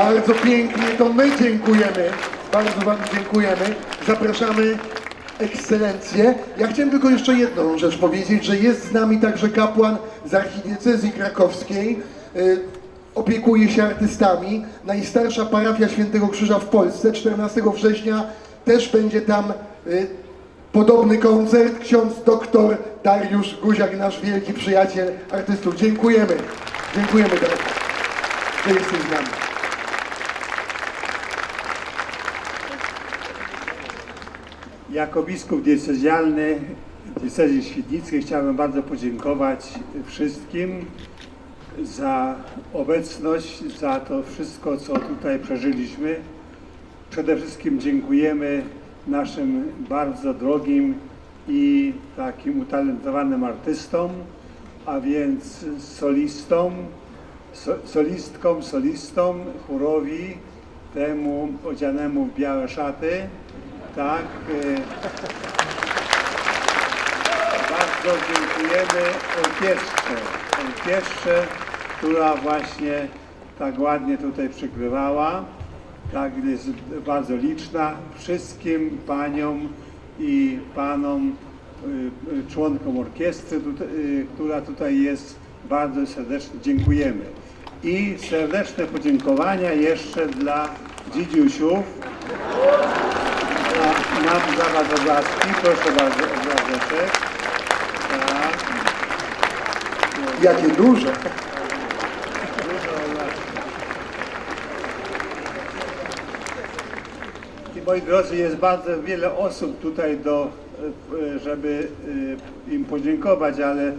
Bardzo pięknie, to my dziękujemy. Bardzo Wam dziękujemy. Zapraszamy ekscelencję. Ja chciałem tylko jeszcze jedną rzecz powiedzieć, że jest z nami także kapłan z archidiecezji krakowskiej. Y, Opiekuje się artystami. Najstarsza parafia Świętego Krzyża w Polsce 14 września też będzie tam y, podobny koncert. Ksiądz doktor Dariusz Guziak, nasz wielki przyjaciel artystów. Dziękujemy. Dziękujemy Dariusz, że jesteś z nami. Jako biskup diecezjalny diecezji świdnickiej chciałbym bardzo podziękować wszystkim za obecność, za to wszystko, co tutaj przeżyliśmy. Przede wszystkim dziękujemy naszym bardzo drogim i takim utalentowanym artystom, a więc solistom, so, solistkom, solistom, chórowi, temu odzianemu w białe szaty, tak. e, Bardzo dziękujemy orkiestrze, orkiestrze, która właśnie tak ładnie tutaj przygrywała, tak jest bardzo liczna. Wszystkim paniom i panom, y, y, członkom orkiestry, y, która tutaj jest, bardzo serdecznie dziękujemy. I serdeczne podziękowania jeszcze dla dzidziusiów, mam dla Was obrazki, proszę bardzo, obrazeczek. Tak. Jakie duże. I moi drodzy, jest bardzo wiele osób tutaj do, żeby e, im podziękować, ale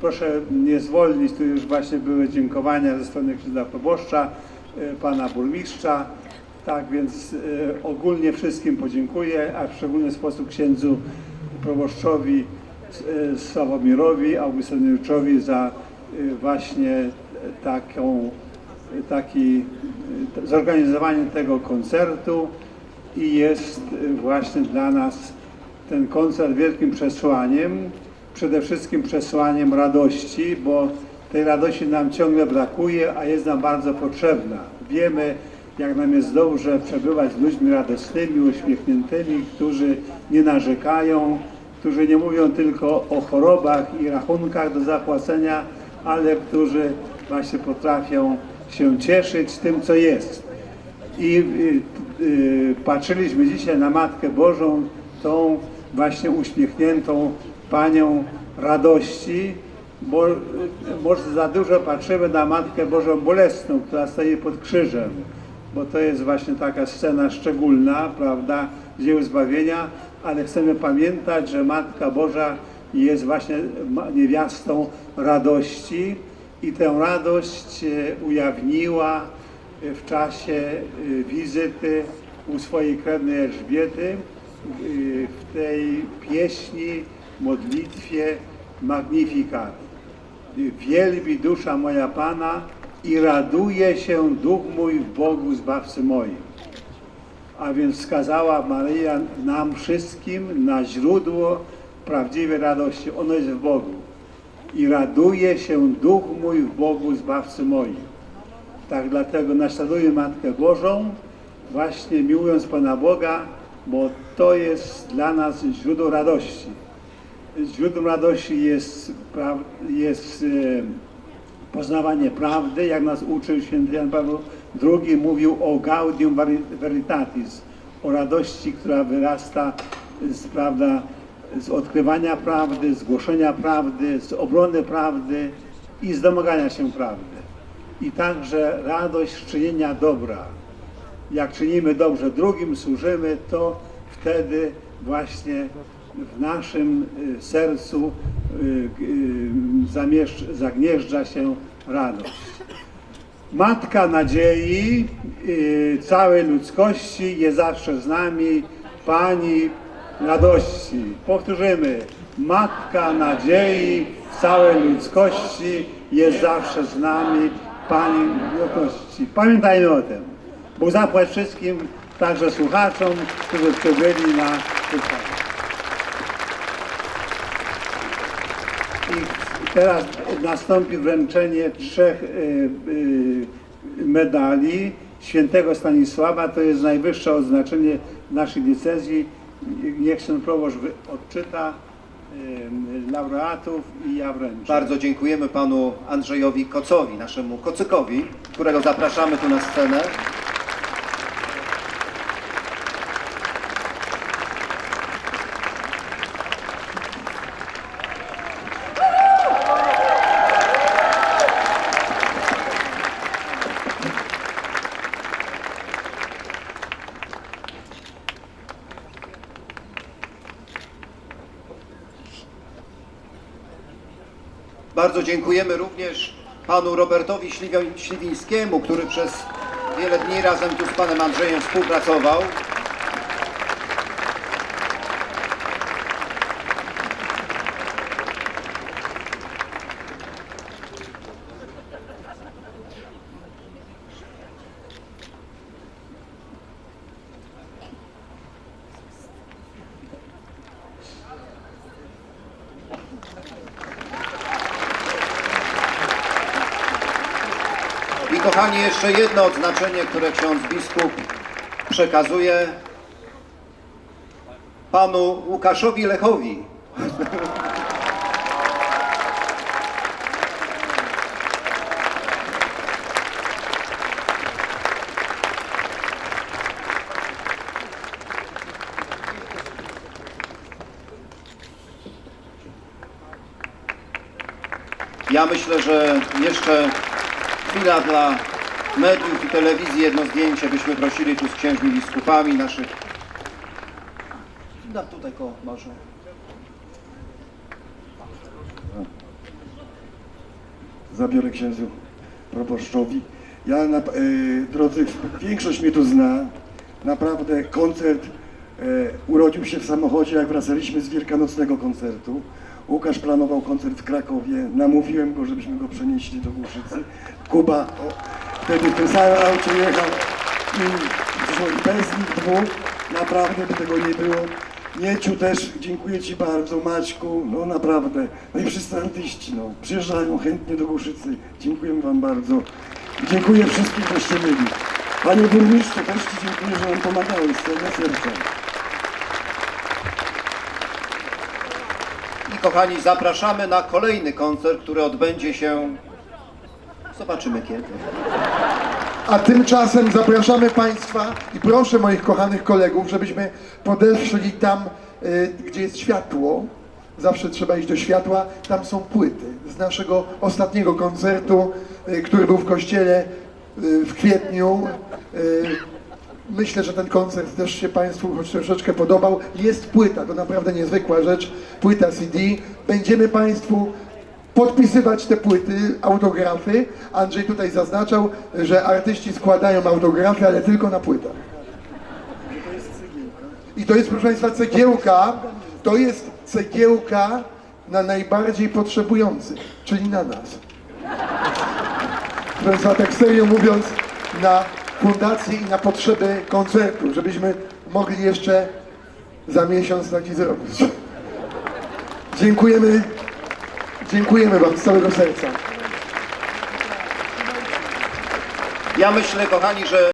proszę nie zwolnić, tu już właśnie były dziękowania ze strony księdza proboszcza, e, pana burmistrza. Tak więc e, ogólnie wszystkim podziękuję, a w szczególny sposób księdzu proboszczowi e, Sławomirowi Augustyniuszowi za e, właśnie taką, taki, zorganizowanie tego koncertu i jest właśnie dla nas ten koncert wielkim przesłaniem, przede wszystkim przesłaniem radości, bo tej radości nam ciągle brakuje, a jest nam bardzo potrzebna. Wiemy, jak nam jest dobrze przebywać z ludźmi radosnymi, uśmiechniętymi, którzy nie narzekają, którzy nie mówią tylko o chorobach i rachunkach do zapłacenia, ale którzy właśnie potrafią się cieszyć tym, co jest. I y, y, patrzyliśmy dzisiaj na Matkę Bożą, tą właśnie uśmiechniętą Panią radości, bo y, może za dużo patrzymy na Matkę Bożą bolesną, która stoi pod krzyżem, bo to jest właśnie taka scena szczególna, prawda, dzieł zbawienia, ale chcemy pamiętać, że Matka Boża jest właśnie niewiastą radości i tę radość e, ujawniła w czasie y, wizyty u swojej krewnej Elżbiety w tej pieśni, modlitwie Magnificat. Wielbi dusza moja Pana i raduje się duch mój w Bogu Zbawcy moim. A więc wskazała Maryja nam wszystkim na źródło prawdziwej radości. Ono jest w Bogu. I raduje się duch mój w Bogu Zbawcy moim. Tak dlatego naśladuję Matkę Bożą, właśnie miłując Pana Boga, bo to jest dla nas źródło radości. Źródłem radości jest, jest e, poznawanie prawdy, jak nas uczył święty Jan Paweł II, mówił o gaudium veritatis, o radości, która wyrasta z, prawda, z odkrywania prawdy, z głoszenia prawdy, z obrony prawdy i z domagania się prawdy. I także radość czynienia dobra. Jak czynimy dobrze drugim, służymy, to wtedy właśnie w naszym y, sercu zagnieżdża się radość. Matka nadziei y, całej ludzkości jest zawsze z nami, Pani radości. Powtórzymy. Matka nadziei całej ludzkości jest zawsze z nami, Pani radości. Pamiętajmy o tym. Bóg zapłać wszystkim, także słuchaczom, którzy przybyli na spotkanie. I teraz nastąpi wręczenie trzech y, y, medali świętego Stanisława. To jest najwyższe odznaczenie naszej diecezji. Niech się proboszcz odczyta em, laureatów i ja wręczę. Bardzo dziękujemy panu Andrzejowi Kocowi, naszemu kocykowi, którego zapraszamy tu na scenę. Bardzo dziękujemy również panu Robertowi Śliwi- Śliwińskiemu, który przez wiele dni razem tu z panem Andrzejem współpracował. I kochani, jeszcze jedno odznaczenie, które ksiądz biskup przekazuje panu Łukaszowi Lechowi. Ja myślę, że jeszcze chwila dla mediów i telewizji, jedno zdjęcie byśmy prosili tu z księżmi biskupami naszych. Da tutaj koło może. zabiorę księdzu proboszczowi. Ja, na, e, drodzy, większość mnie tu zna. Naprawdę koncert e, urodził się w samochodzie, jak wracaliśmy z wielkanocnego koncertu. Łukasz planował koncert w Krakowie, namówiłem go, żebyśmy go przenieśli do Głuszycy. Kuba o, wtedy w tym samym aucie jechał i bez nich dwóch naprawdę by tego nie było. Mieciu też dziękuję Ci bardzo, Maćku, no naprawdę. No i wszyscy artyści, no, przyjeżdżają chętnie do Głuszycy. Dziękujemy Wam bardzo. Dziękuję wszystkim, żeście byli. Panie burmistrzu, też Ci dziękuję, że nam pomagałeś z całego serca. Kochani, zapraszamy na kolejny koncert, który odbędzie się. Zobaczymy kiedy. A tymczasem zapraszamy Państwa i proszę moich kochanych kolegów, żebyśmy podeszli tam, y, gdzie jest światło. Zawsze trzeba iść do światła. Tam są płyty z naszego ostatniego koncertu, y, który był w kościele y, w kwietniu. Y, Myślę, że ten koncert też się Państwu choć troszeczkę podobał. Jest płyta, to naprawdę niezwykła rzecz, płyta CD. Będziemy Państwu podpisywać te płyty, autografy. Andrzej tutaj zaznaczał, że artyści składają autografy, ale tylko na płytach. I to jest, proszę Państwa, cegiełka, to jest cegiełka na najbardziej potrzebujących, czyli na nas. Proszę Państwa, tak serio mówiąc, na fundację i na potrzeby koncertu, żebyśmy mogli jeszcze za miesiąc taki zrobić. Dziękujemy, dziękujemy Wam z całego serca. Ja myślę, kochani, że